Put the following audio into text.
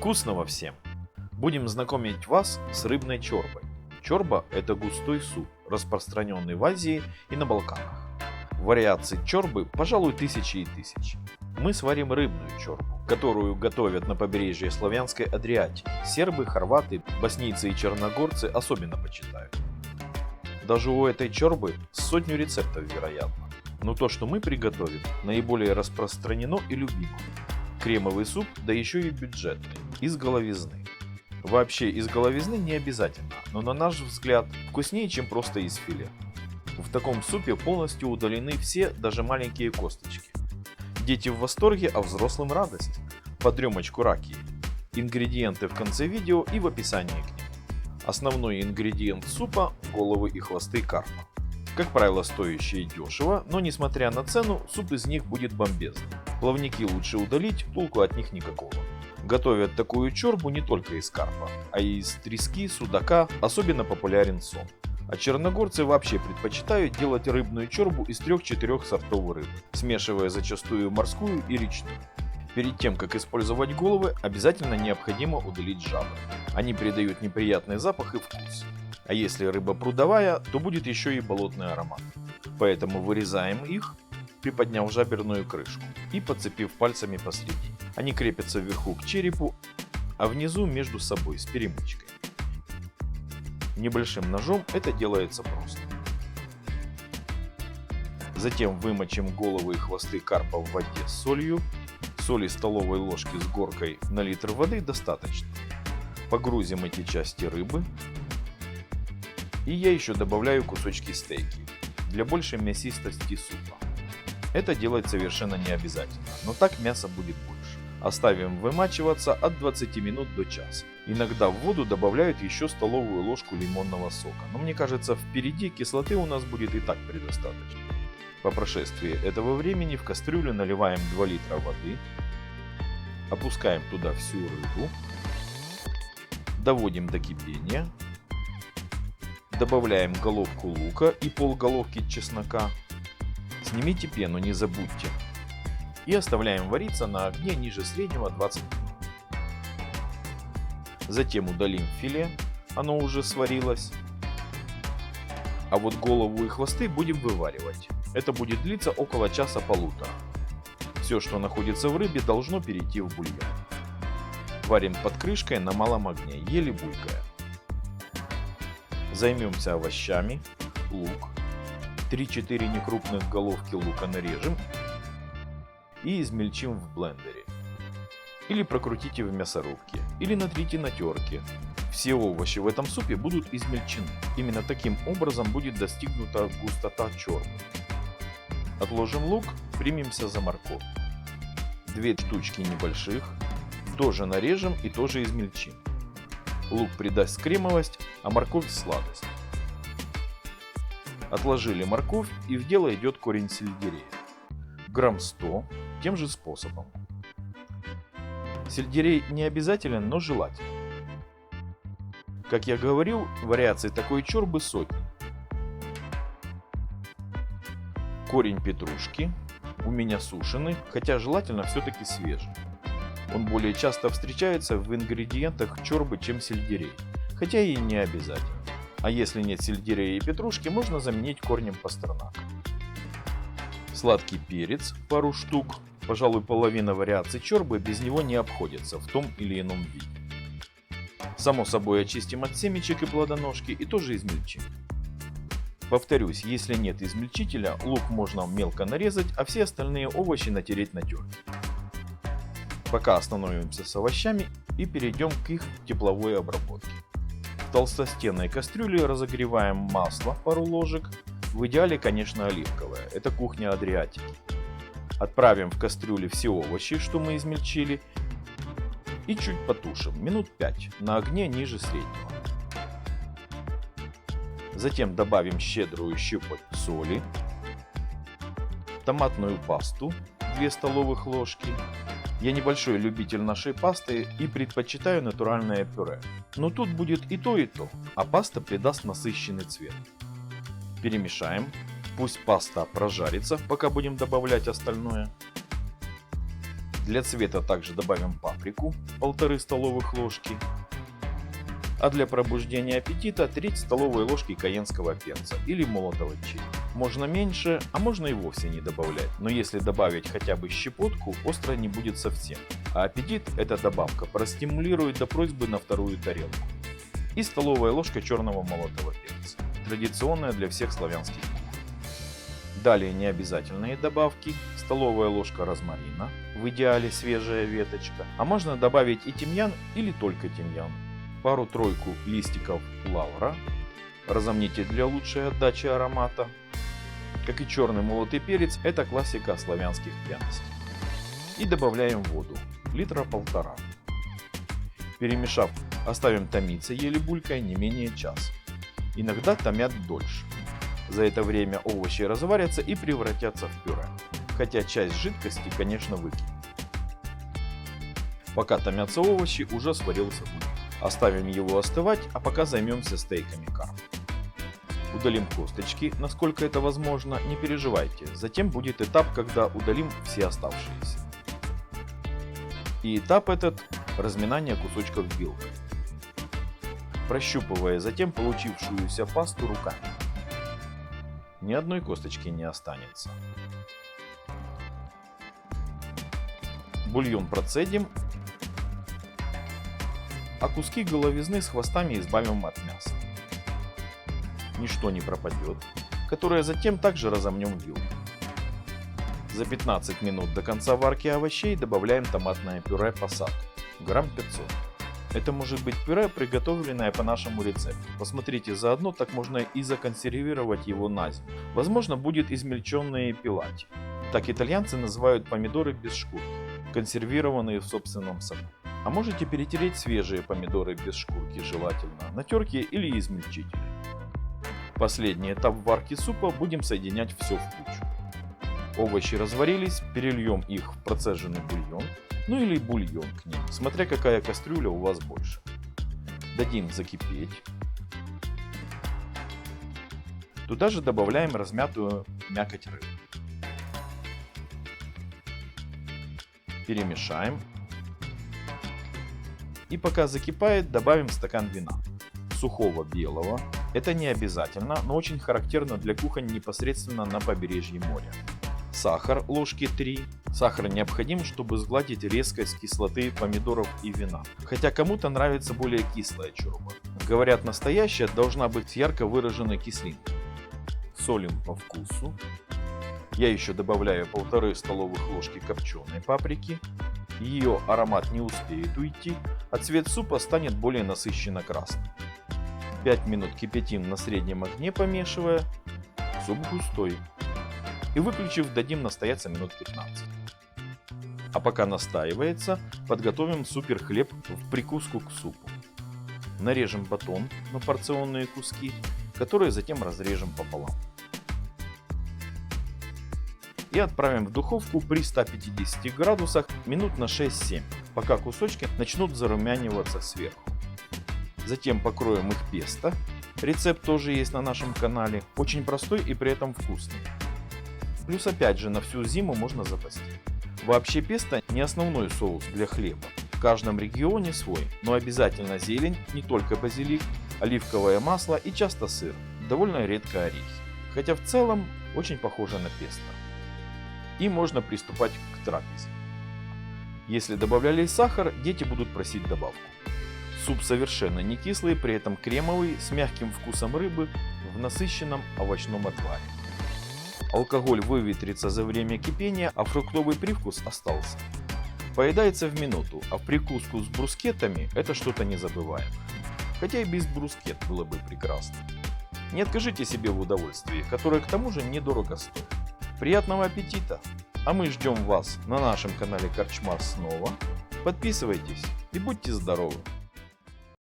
Вкусного всем! Будем знакомить вас с рыбной чорбой. Чорба – это густой суп, распространенный в Азии и на Балканах. Вариаций чорбы, пожалуй, тысячи и тысячи. Мы сварим рыбную чорбу, которую готовят на побережье славянской Адриатики. Сербы, хорваты, боснийцы и черногорцы особенно почитают. Даже у этой чорбы сотню рецептов, вероятно. Но то, что мы приготовим, наиболее распространено и любимо. Кремовый суп, да еще и бюджетный, из головизны. Вообще из головизны не обязательно, но на наш взгляд вкуснее, чем просто из филе. В таком супе полностью удалены все, даже маленькие косточки. Дети в восторге, а взрослым радость. Под рюмочку раки. Ингредиенты в конце видео и в описании к ним. Основной ингредиент супа – головы и хвосты карпа. Как правило, стоящие дешево, но несмотря на цену, суп из них будет бомбезный. Плавники лучше удалить, толку от них никакого. Готовят такую чорбу не только из карпа, а и из трески, судака, особенно популярен сом. А черногорцы вообще предпочитают делать рыбную чорбу из 3-4 сортов рыбы, смешивая зачастую морскую и речную. Перед тем, как использовать головы, обязательно необходимо удалить жабры. Они придают неприятный запах и вкус. А если рыба прудовая, то будет еще и болотный аромат. Поэтому вырезаем их, приподняв жаберную крышку и подцепив пальцами посреди. Они крепятся вверху к черепу, а внизу между собой с перемычкой. Небольшим ножом это делается просто. Затем вымочим головы и хвосты карпа в воде с солью. Соли столовой ложки с горкой на литр воды достаточно. Погрузим эти части рыбы. И я еще добавляю кусочки стейки для большей мясистости супа. Это делать совершенно не обязательно, но так мясо будет. Оставим вымачиваться от 20 минут до часа. Иногда в воду добавляют еще столовую ложку лимонного сока, но мне кажется впереди кислоты у нас будет и так предостаточно. По прошествии этого времени в кастрюлю наливаем 2 литра воды, опускаем туда всю рыбу, доводим до кипения, добавляем головку лука и пол головки чеснока, снимите пену, не забудьте, и оставляем вариться на огне ниже среднего 20 минут. Затем удалим филе, оно уже сварилось. А вот голову и хвосты будем вываривать. Это будет длиться около часа-полутора. Все, что находится в рыбе, должно перейти в бульон. Варим под крышкой на малом огне, еле булькая. Займемся овощами, лук. 3-4 некрупных головки лука нарежем и измельчим в блендере. Или прокрутите в мясорубке, или натрите на терке. Все овощи в этом супе будут измельчены. Именно таким образом будет достигнута густота черного. Отложим лук, примемся за морковь. Две штучки небольших, тоже нарежем и тоже измельчим. Лук придаст кремовость, а морковь сладость. Отложили морковь и в дело идет корень сельдерея. Грамм 100 тем же способом. Сельдерей не обязателен, но желательно. Как я говорил, вариаций такой чорбы сотни. Корень петрушки у меня сушеный, хотя желательно все-таки свежий. Он более часто встречается в ингредиентах чорбы, чем сельдерей, хотя и не обязательно. А если нет сельдерея и петрушки, можно заменить корнем пастернака. Сладкий перец, пару штук, пожалуй, половина вариаций чорбы без него не обходится в том или ином виде. Само собой очистим от семечек и плодоножки и тоже измельчим. Повторюсь, если нет измельчителя, лук можно мелко нарезать, а все остальные овощи натереть на терке. Пока остановимся с овощами и перейдем к их тепловой обработке. В толстостенной кастрюле разогреваем масло пару ложек, в идеале, конечно, оливковое, это кухня Адриатики. Отправим в кастрюлю все овощи, что мы измельчили, и чуть потушим, минут 5, на огне ниже среднего. Затем добавим щедрую щепоть соли, томатную пасту 2 столовых ложки. Я небольшой любитель нашей пасты и предпочитаю натуральное пюре. Но тут будет и то и то, а паста придаст насыщенный цвет. Перемешаем, Пусть паста прожарится, пока будем добавлять остальное. Для цвета также добавим паприку, полторы столовых ложки. А для пробуждения аппетита треть столовой ложки каенского перца или молотого чили. Можно меньше, а можно и вовсе не добавлять, но если добавить хотя бы щепотку, остро не будет совсем. А аппетит эта добавка простимулирует до просьбы на вторую тарелку. И столовая ложка черного молотого перца, традиционная для всех славянских. Далее необязательные добавки. Столовая ложка розмарина, в идеале свежая веточка. А можно добавить и тимьян или только тимьян. Пару-тройку листиков лавра. Разомните для лучшей отдачи аромата. Как и черный молотый перец, это классика славянских пряностей. И добавляем воду, литра полтора. Перемешав, оставим томиться еле булькой не менее часа. Иногда томят дольше. За это время овощи разварятся и превратятся в пюре. Хотя часть жидкости, конечно, выкинем. Пока томятся овощи, уже сварился бульон. Оставим его остывать, а пока займемся стейками карп. Удалим косточки, насколько это возможно, не переживайте. Затем будет этап, когда удалим все оставшиеся. И этап этот – разминание кусочков вилкой. Прощупывая затем получившуюся пасту руками ни одной косточки не останется. Бульон процедим, а куски головизны с хвостами избавим от мяса. Ничто не пропадет, которое затем также разомнем в вилку. За 15 минут до конца варки овощей добавляем томатное пюре посад, грамм 500. Это может быть пюре, приготовленное по нашему рецепту. Посмотрите заодно, так можно и законсервировать его на зиму. Возможно будет измельченные пилати. Так итальянцы называют помидоры без шкур, консервированные в собственном соку. А можете перетереть свежие помидоры без шкурки желательно на терке или измельчителе. Последний этап варки супа будем соединять все в кучу. Овощи разварились, перельем их в процеженный бульон, ну или бульон к ним, смотря какая кастрюля у вас больше. Дадим закипеть. Туда же добавляем размятую мякоть рыбы. Перемешаем. И пока закипает, добавим стакан вина. Сухого белого. Это не обязательно, но очень характерно для кухонь непосредственно на побережье моря. Сахар ложки 3. Сахар необходим, чтобы сгладить резкость кислоты помидоров и вина. Хотя кому-то нравится более кислая чурба. Говорят, настоящая должна быть ярко выраженной кислинкой. Солим по вкусу. Я еще добавляю полторы столовых ложки копченой паприки. Ее аромат не успеет уйти, а цвет супа станет более насыщенно красным. 5 минут кипятим на среднем огне помешивая. Суп густой и выключив дадим настояться минут 15. А пока настаивается, подготовим супер хлеб в прикуску к супу. Нарежем батон на порционные куски, которые затем разрежем пополам. И отправим в духовку при 150 градусах минут на 6-7, пока кусочки начнут зарумяниваться сверху. Затем покроем их песто. Рецепт тоже есть на нашем канале. Очень простой и при этом вкусный. Плюс опять же на всю зиму можно запасти. Вообще песто не основной соус для хлеба. В каждом регионе свой, но обязательно зелень, не только базилик, оливковое масло и часто сыр, довольно редко орехи. Хотя в целом очень похоже на песто. И можно приступать к трапезе. Если добавляли сахар, дети будут просить добавку. Суп совершенно не кислый, при этом кремовый, с мягким вкусом рыбы в насыщенном овощном отваре. Алкоголь выветрится за время кипения, а фруктовый привкус остался. Поедается в минуту, а в прикуску с брускетами это что-то незабываемое. Хотя и без брускет было бы прекрасно. Не откажите себе в удовольствии, которое к тому же недорого стоит. Приятного аппетита! А мы ждем вас на нашем канале Корчмар снова. Подписывайтесь и будьте здоровы!